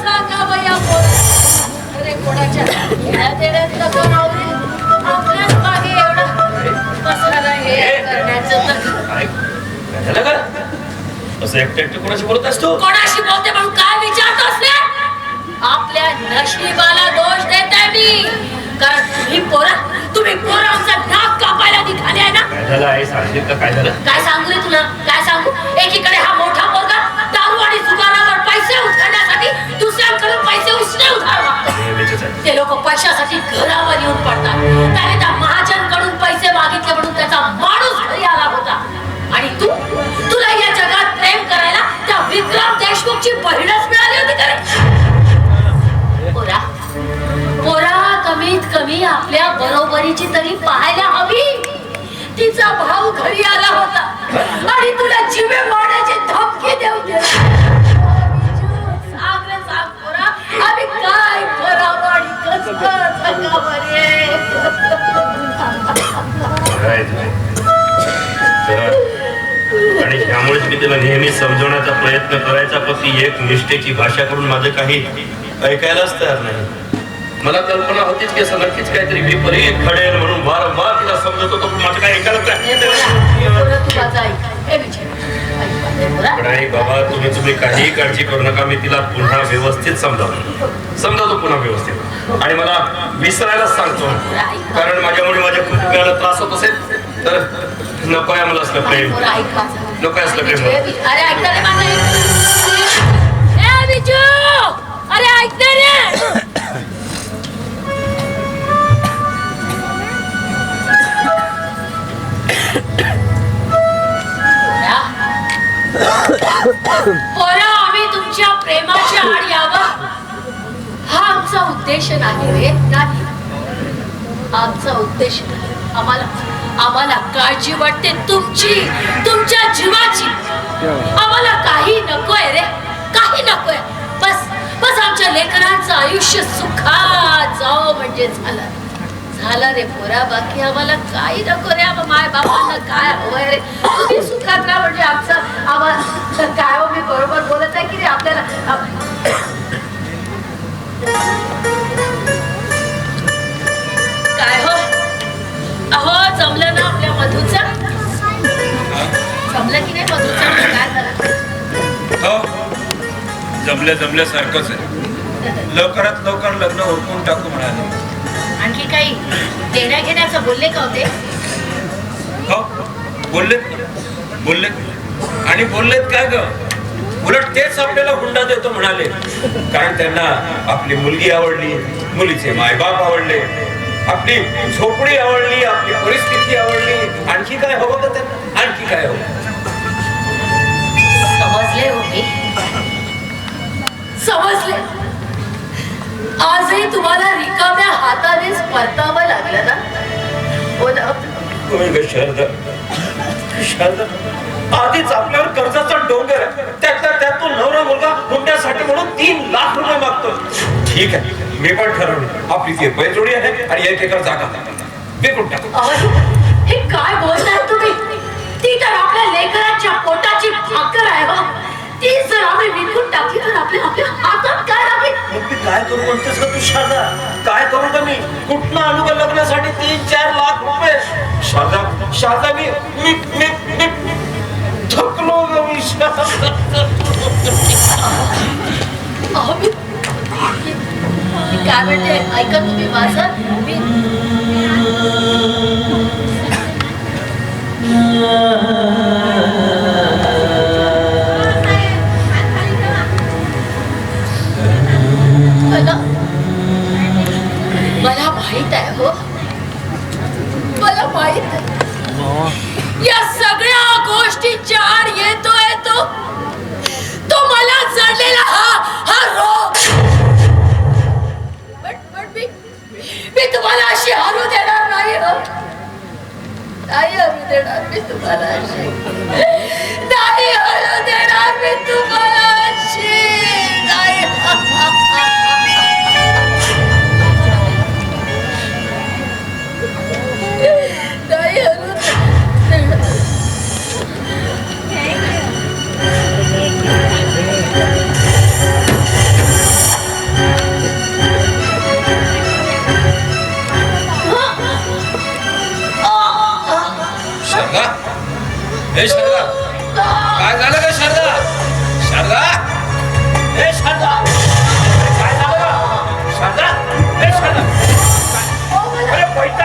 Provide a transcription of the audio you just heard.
सांगावं या पोरा? अरे कोणाच्या? देण्यात लग्न राहू दे. आपल्याच मागे एवढं पसारा हे करण्याचं तर. काय काय झालं का? असं एकटं एकटं कोणाशी बोलत असतो? कोणाशी बोलते म्हणून काय विचारतोस रे आपल्या नशिबाला दोष देते मी. कारण तुम्ही पोरा तुम्ही पोरा आमचा नाक कापायला निघाले आहे ना? काय झालं? काय झालं? काय सांगू रे तुला? ते घरावर येऊन पडतात. त्याने त्या महाजनकडून पैसे मागितले म्हणून त्याचा माणूस घरी आला होता आणि तू? तुला या जगात प्रेम करायला त्या विक्रम देशमुखची बहिणच मिळाली होती का पोरा पोरा कमीत कमी आपल्या बरोबरीची तरी पाहायला आणि ह्यामुळेच मी तिला नेहमी समजवण्याचा प्रयत्न करायचा पण ती एक निष्ठेची भाषा करून माझं काही ऐकायलाच तयार नाही. मला कल्पना होतीच की असं नक्कीच काहीतरी विपरीत घडेल म्हणून वारंवार तिला समजत होतो पण माझं काही ऐकायला हे. हे आई बाबा तुम्ही तुम्ही काहीही काळजी करू नका मी तिला पुन्हा व्यवस्थित समजावतो. समजावतो पुन्हा व्यवस्थित. आणि मला विसरायला सांगतो. कारण माझ्यामुळे माझ्या कुटुंबियाला त्रास होत असेल तर नको आहे मला असलं प्रेम. नको असलं प्रेम. अरे ऐक ना रे माझं ऐक. ए, बिजू! अरे ऐक ना रे पोरा आम्ही तुमच्या प्रेमाच्या आड यावं हा आमचा उद्देश नाही रे नाही आमचा उद्देश. आम्हाला आम्हाला काळजी वाटते तुमची लेकरांचं आयुष्य सुखात जाओ म्हणजे झालं. झालं रे पोरा बाकी आम्हाला काही नको रे. आम्हा माय बाबांना काय हवंय रे? तुम्ही सुखात राहा म्हणजे आमचं आम्हाला काय हो मी बरोबर बोलत आहे की रे आपल्याला? काय हो? अहो जमलं ना आपल्या मधूचं? जमलं की नाही मधूचं? काय झालं? हो जमल्या जमल्यासारखंच आहे. लवकरात लवकर लग्न उरकून टाकू म्हणाले. आणखी काही? देण्या घेण्याचं बोलले का होते? हो बोललेत बोललेत. आणि बोललेत काय ग? उलट तेच आपल्याला हुंडा देतो म्हणाले. कारण त्यांना आपली मुलगी आवडली मुलीचे मायबाप आवडले आपली झोपडी आवडली आपली परिस्थिती आवडली. आणखी काय हवं का त्यांना? आणखी काय हवं? समजले हो मी. समजले. आजही तुम्हाला रिकाम्या हातानेच परतावं लागलं ना? हो ना? आधीच आपल्यावर कर्जाचा डोंगर आहे. त्यातल्या त्यात तो नवरा मुलगा हुंड्यासाठी म्हणून तीन लाख रुपये मागतो. ठीक आहे. मी पण ठरवलं. आपली ती बैजोडी आहे आणि एक एकर जागा. विकून टाकू. हे काय बोलताय? करू म्हणतेस का तू शारदा काय करू का मी? कुठनं आणू का लग्नासाठी तीन चार लाख रुपये? शारदा शारदा मी मी मी मी थकलो ग मी काय म्हणते? ऐका तुम्ही माझं. मी या सगळ्या गोष्टींच्या आड येतोय तो तो मला जडलेला हा हा रोग. मी तुम्हाला अशी हारू देणार नाही हं. नाही हारू देणार मी तुम्हाला नाही हारू देणार मी तुम्हाला नाही ए शारदा. काय झालं का शारदा? शारदा? ए शारदा. काय झालं शारदा? ए शारदा. अरे पैताळ